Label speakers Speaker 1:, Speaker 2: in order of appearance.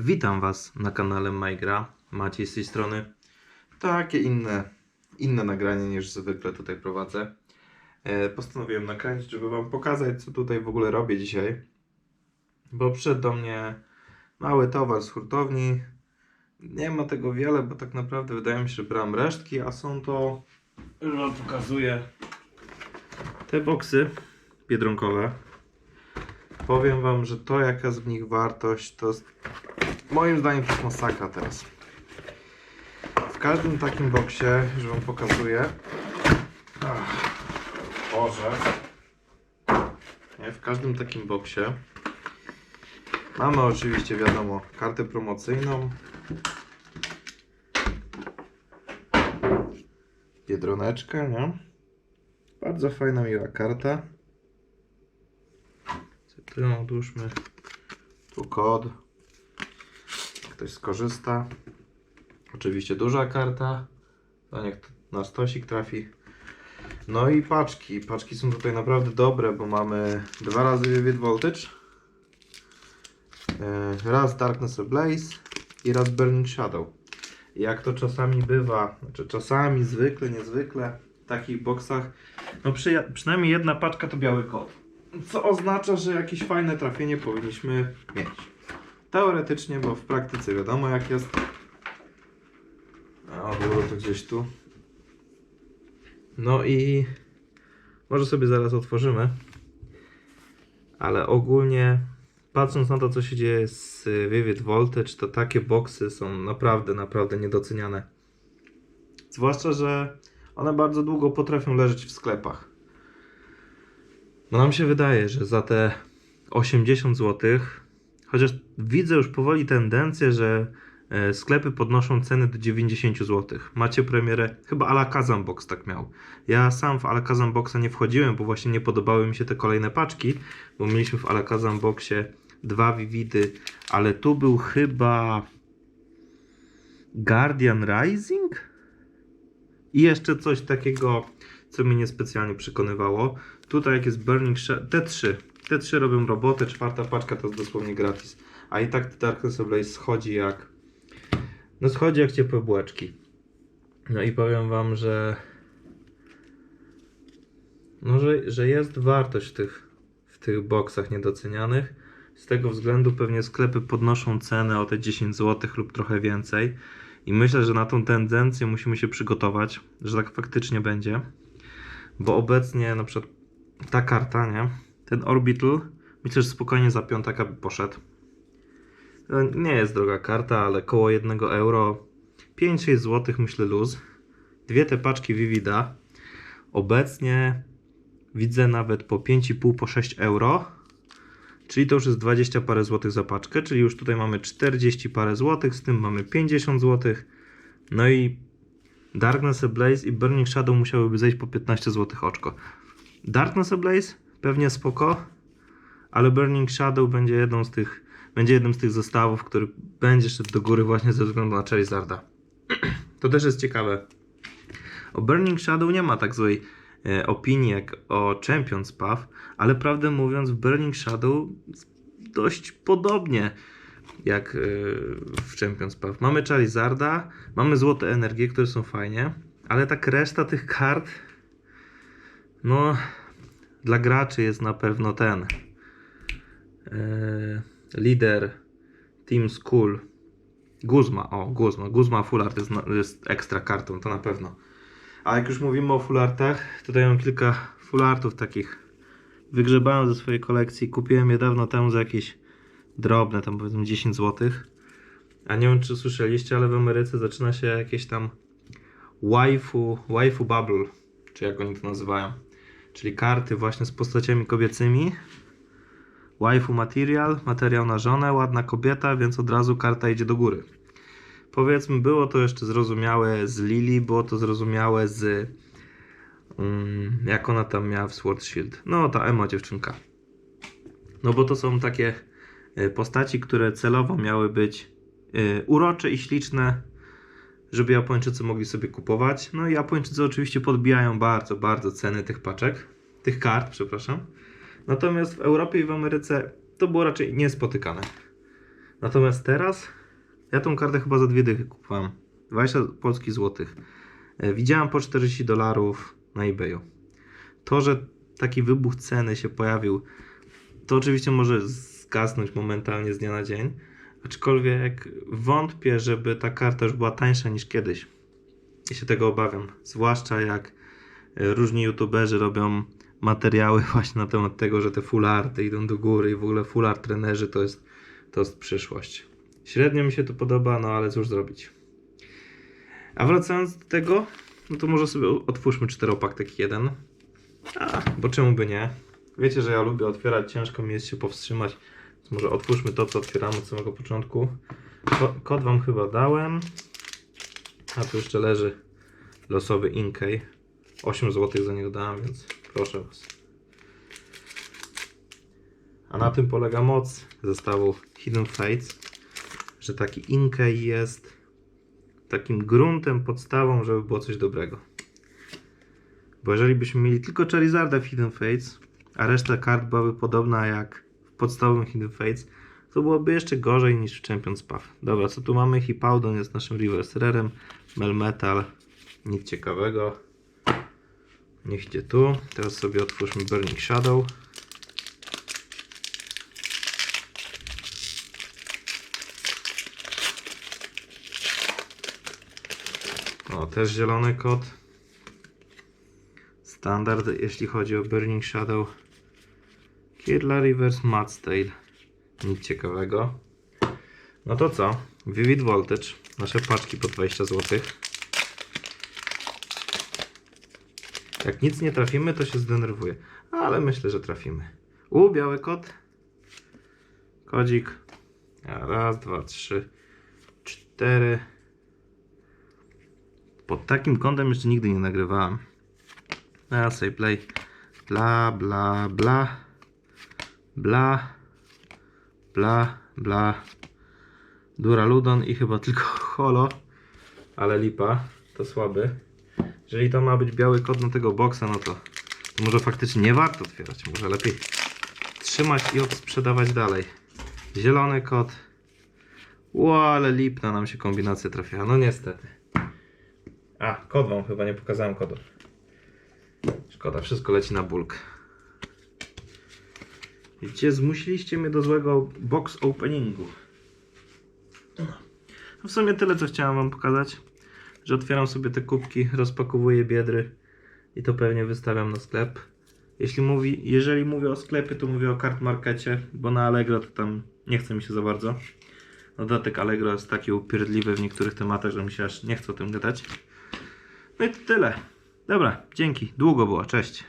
Speaker 1: Witam Was na kanale MyGra. Maciej z tej strony. Takie inne, inne nagranie niż zwykle tutaj prowadzę. E, postanowiłem nakręcić, żeby Wam pokazać, co tutaj w ogóle robię dzisiaj. Bo przyszedł do mnie mały towar z hurtowni. Nie ma tego wiele, bo tak naprawdę wydaje mi się, że brałem resztki, a są to, już Wam pokazuję, te boksy biedronkowe. Powiem Wam, że to jaka w nich wartość, to moim zdaniem to jest masakra teraz. W każdym takim boksie, już Wam pokazuję. Ach, Boże. Nie, w każdym takim boksie mamy oczywiście, wiadomo, kartę promocyjną. Biedroneczkę, nie? Bardzo fajna, miła karta. Cytryną odłóżmy. Tu kod. Ktoś skorzysta. Oczywiście duża karta. To niech na stosik trafi. No i paczki. Paczki są tutaj naprawdę dobre, bo mamy dwa razy Vivid Voltage. e, Raz Darkness Ablaze i raz Burning Shadow. Jak to czasami bywa, znaczy czasami, zwykle, niezwykle, w takich boksach, no przy, przynajmniej jedna paczka to biały kod. Co oznacza, że jakieś fajne trafienie powinniśmy mieć. Teoretycznie, bo w praktyce wiadomo jak jest. A było to gdzieś tu. No i może sobie zaraz otworzymy. Ale ogólnie patrząc na to, co się dzieje z Vivid Voltage, to takie boksy są naprawdę, naprawdę niedoceniane. Zwłaszcza, że one bardzo długo potrafią leżeć w sklepach. No nam się wydaje, że za te 80 zł, chociaż widzę już powoli tendencję, że e, sklepy podnoszą ceny do 90 zł. Macie premierę, chyba Alakazam Box tak miał. Ja sam w Alakazam Boxa nie wchodziłem, bo właśnie nie podobały mi się te kolejne paczki, bo mieliśmy w Alakazam Boxie dwa Vividy, ale tu był chyba Guardian Rising? I jeszcze coś takiego, co mnie niespecjalnie przekonywało. Tutaj jak jest Burning Shadow, te trzy. Te trzy robią robotę, czwarta paczka to jest dosłownie gratis. A i tak Darkness Ablaze schodzi jak... No schodzi jak ciepłe bułeczki. No i powiem wam, że... No, że, że jest wartość w tych, w tych boksach niedocenianych. Z tego względu pewnie sklepy podnoszą cenę o te 10 zł lub trochę więcej. I myślę, że na tą tendencję musimy się przygotować, że tak faktycznie będzie. Bo obecnie na przykład ta karta, nie? Ten Orbital, myślę, że spokojnie za piątaka by poszedł. No, Nie jest droga karta, ale koło 1 euro. 5-6 zł myślę luz. Dwie te paczki Vivida. Obecnie widzę nawet po 5,5 po 6 euro. Czyli to już jest 20 parę złotych za paczkę, czyli już tutaj mamy 40 parę złotych, z tym mamy 50 złotych. No i Darkness Ablaze i Burning Shadow musiałyby zejść po 15 złotych oczko. Darkness Ablaze pewnie spoko, ale Burning Shadow będzie jedną z tych, będzie jednym z tych zestawów, który będzie szedł do góry właśnie ze względu na Charizarda. To też jest ciekawe. O Burning Shadow nie ma tak złej e, opinii jak o Champions Path, ale prawdę mówiąc w Burning Shadow dość podobnie jak e, w Champions Path. Mamy Charizarda, mamy złote energie, które są fajnie, ale tak reszta tych kart no dla graczy jest na pewno ten e, lider Team School Guzma, o Guzma, Guzma Full Art jest, jest ekstra kartą, to na pewno. A jak już mówimy o full artach, tutaj mam kilka full artów takich. Wygrzebałem ze swojej kolekcji. Kupiłem je dawno temu za jakieś drobne, tam powiedzmy 10 zł. A nie wiem czy słyszeliście, ale w Ameryce zaczyna się jakieś tam waifu, waifu bubble, czy jak oni to nazywają. Czyli karty właśnie z postaciami kobiecymi. Waifu material, materiał na żonę, ładna kobieta, więc od razu karta idzie do góry. Powiedzmy, było to jeszcze zrozumiałe z Lily, było to zrozumiałe z. Um, jak ona tam miała w Sword Shield. No, ta emo dziewczynka. No, bo to są takie e, postaci, które celowo miały być e, urocze i śliczne, żeby Japończycy mogli sobie kupować. No i Japończycy oczywiście podbijają bardzo, bardzo ceny tych paczek, tych kart, przepraszam. Natomiast w Europie i w Ameryce to było raczej niespotykane. Natomiast teraz ja tą kartę chyba za dwie dychy kupowałem. 20 polskich złotych. E, Widziałem po 40 dolarów na eBayu. To, że taki wybuch ceny się pojawił, to oczywiście może zgasnąć momentalnie z dnia na dzień. Aczkolwiek wątpię, żeby ta karta już była tańsza niż kiedyś. I się tego obawiam. Zwłaszcza jak e, różni youtuberzy robią materiały właśnie na temat tego, że te full arty idą do góry i w ogóle full art trenerzy to jest, to jest przyszłość. Średnio mi się to podoba, no ale cóż zrobić. A wracając do tego, no to może sobie otwórzmy czteropak taki jeden. A, bo czemu by nie? Wiecie, że ja lubię otwierać, ciężko mi jest się powstrzymać. Może otwórzmy to, co otwieramy od samego początku. Ko- Kod wam chyba dałem. A tu jeszcze leży losowy Inkey. 8 zł za niego dałem, więc proszę was. A na tym polega moc zestawu Hidden Fates, że taki Inkey jest takim gruntem, podstawą, żeby było coś dobrego. Bo jeżeli byśmy mieli tylko Charizarda w Hidden Fates, a reszta kart byłaby podobna jak Hidden Fates, to byłoby jeszcze gorzej niż w Champions Path. Dobra, co tu mamy? Hippowdon jest naszym reverse rarem, Melmetal, nic ciekawego. Niech idzie tu. Teraz sobie otwórzmy Burning Shadow. O, też zielony kod. Standard, jeśli chodzi o Burning Shadow. Kirla Reverse Mudstale. Nic ciekawego. No to co? Vivid Voltage. Nasze paczki po 20 zł. Jak nic nie trafimy, to się zdenerwuję. Ale myślę, że trafimy. U, biały kot. Kodzik. Raz, dwa, trzy, cztery. Pod takim kątem jeszcze nigdy nie nagrywałem. A, play. Bla, bla, bla. Bla. Bla, bla. Duraludon i chyba tylko holo. Ale lipa. To słaby. Jeżeli to ma być biały kod na tego boksa, no to, to może faktycznie nie warto otwierać. Może lepiej trzymać i odsprzedawać dalej. Zielony kod. Ło, ale lipna nam się kombinacja trafiła. No niestety. A, kod wam chyba nie pokazałem kodu. Szkoda, wszystko leci na bulk. Widzicie, zmusiliście mnie do złego box openingu. No w sumie tyle, co chciałem wam pokazać że otwieram sobie te kubki, rozpakowuję biedry i to pewnie wystawiam na sklep. Jeśli mówi, jeżeli mówię o sklepie, to mówię o kart markecie, bo na Allegro to tam nie chce mi się za bardzo. Dodatek Allegro jest taki upierdliwy w niektórych tematach, że mi się aż nie chce o tym gadać. No i to tyle. Dobra, dzięki. Długo było. Cześć.